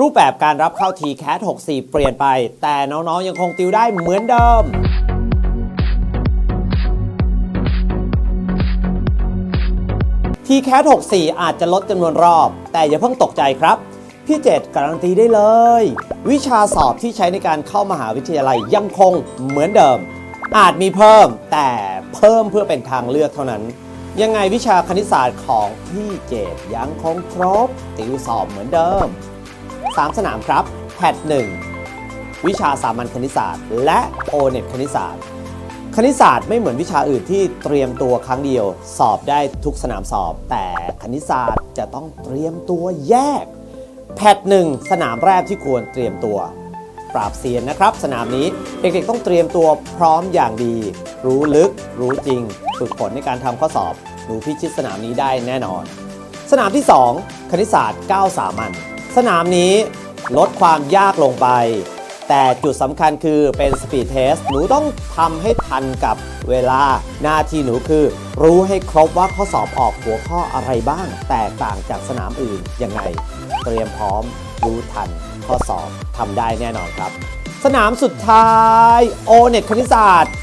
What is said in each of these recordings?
รูปแบบการรับเข้า t c a t 64 เปลี่ยนไป แต่น้องๆยังคงติวได้เหมือนเดิม t c a t 64 อาจจะลดจำนวนรอบ แต่อย่าเพิ่งตกใจครับ พี่เจตการันตีได้เลย วิชาสอบที่ใช้ในการเข้ามหาวิทยาลัยยังคงเหมือนเดิม อาจมีเพิ่มแต่เพิ่มเพื่อเป็นทางเลือกเท่านั้นยังไงวิชาคณิตศาสตร์ของพี่เจตยังคงครบติวสอบเหมือนเดิม 3 สนามครับแพท1วิชาสามัญคณิตศาสตร์ และโอเน็ตคณิตศาสตร์ คณิตศาสตร์ไม่เหมือนวิชาอื่นที่เตรียมตัวครั้งเดียว สอบได้ทุกสนามสอบ แต่คณิตศาสตร์จะต้องเตรียมตัวแยก แพทหนึ่งสนามแรกที่ควรเตรียมตัว ปราบเซียนนะครับ สนามนี้เด็กๆต้องเตรียมตัวพร้อมอย่างดี รู้ลึก รู้จริง ฝึกฝนในการทำข้อสอบหนูพิชิตสนามนี้ได้แน่นอน สนามที่ 2 คณิตศาสตร์ 9 สามัญ สนามนี้ลดความยากลงไป แต่จุดสำคัญคือเป็นสปีดเทสหนูต้องทำให้ทันกับเวลาหน้าที่หนูคือ รู้ให้ครบว่าข้อสอบออกหัวข้ออะไรบ้าง แตกต่างจากสนามอื่นยังไง เตรียมพร้อม รู้ทัน ข้อสอบทำได้แน่นอนครับ สนามสุดท้ายโอเน็ตคณิตศาสตร์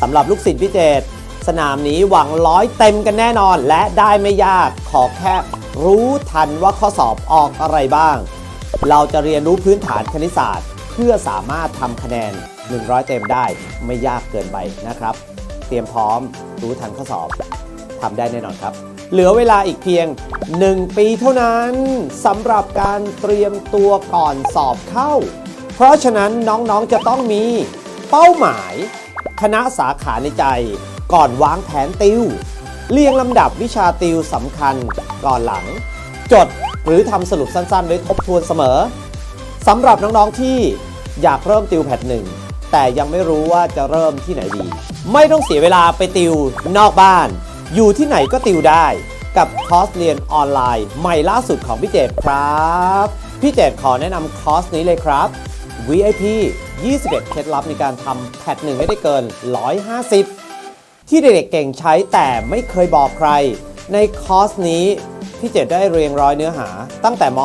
สำหรับลูกศิษย์พิเจตสนามนี้หวังร้อยเต็มกันแน่นอน และได้ไม่ยากขอแค่ รู้ทันว่าข้อสอบออกอะไรบ้าง เราจะเรียนรู้พื้นฐานคณิตศาสตร์ เพื่อสามารถทำคะแนน 100 เต็มได้ไม่ยากเกินไปนะครับ เตรียมพร้อมรู้ทันข้อสอบทำได้แน่นอนครับ เหลือเวลาอีกเพียง 1 ปีเท่านั้นสำหรับการเตรียมตัวก่อนสอบเข้า เพราะฉะนั้นน้องๆจะต้องมีเป้าหมาย คณะสาขาในใจ ก่อนวางแผนติว เรียงลำดับวิชาติวสำคัญก่อนหลัง จดหรือทำสรุปสั้นๆไว้ทบทวนเสมอสำหรับน้องๆที่อยากเริ่มติวแพทหนึ่งแต่ยังไม่รู้ว่าจะเริ่มที่ไหนดี ไม่ต้องเสียเวลาไปติวนอกบ้าน อยู่ที่ไหนก็ติวได้ กับคอร์สเรียนออนไลน์ ใหม่ล่าสุดของพี่เจตครับพี่เจตขอแนะนำคอร์สนี้เลยครับ VIP 21 เคล็ดลับในการทำแพทหนึ่งให้ได้เกิน 150 ที่เด็กๆเก่งใช้แต่ไม่เคยบอกใคร ในคอร์สนี้พี่เจดได้เรียงร้อยเนื้อหา ตั้งแต่ม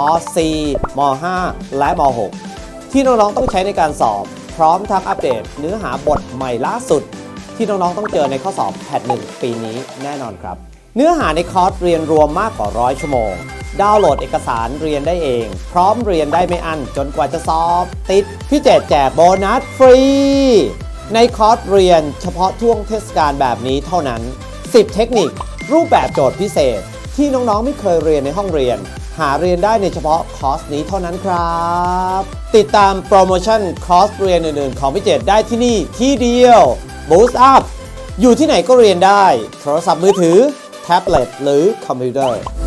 .4 ม .5 และม .6 ที่น้องๆต้องใช้ในการสอบ พร้อมทั้งอัปเดตเนื้อหาบทใหม่ล่าสุด ที่น้องๆต้องเจอในข้อสอบแพทหนึ่งปีนี้แน่นอนครับ เนื้อหาในคอร์สเรียนรวมมากกว่าร้อยชั่วโมง ดาวน์โหลดเอกสารเรียนได้เอง พร้อมเรียนได้ไม่อั้นจนกว่าจะสอบ ติดพี่เจดแจกโบนัสฟรี ในคอร์สเรียนเฉพาะช่วงเทศกาลแบบนี้เท่านั้น 10 เทคนิค รูปแบบโจทย์พิเศษ ที่น้องๆไม่เคยเรียนในห้องเรียน หาเรียนได้ในเฉพาะคอร์สนี้เท่านั้นครับ ติดตามโปรโมชั่นคอร์สเรียนอื่นๆ ของพี่เจดได้ที่นี่ที่เดียว Boost Up อยู่ที่ไหนก็เรียนได้ โทรศัพท์มือถือ แท็บเล็ต หรือคอมพิวเตอร์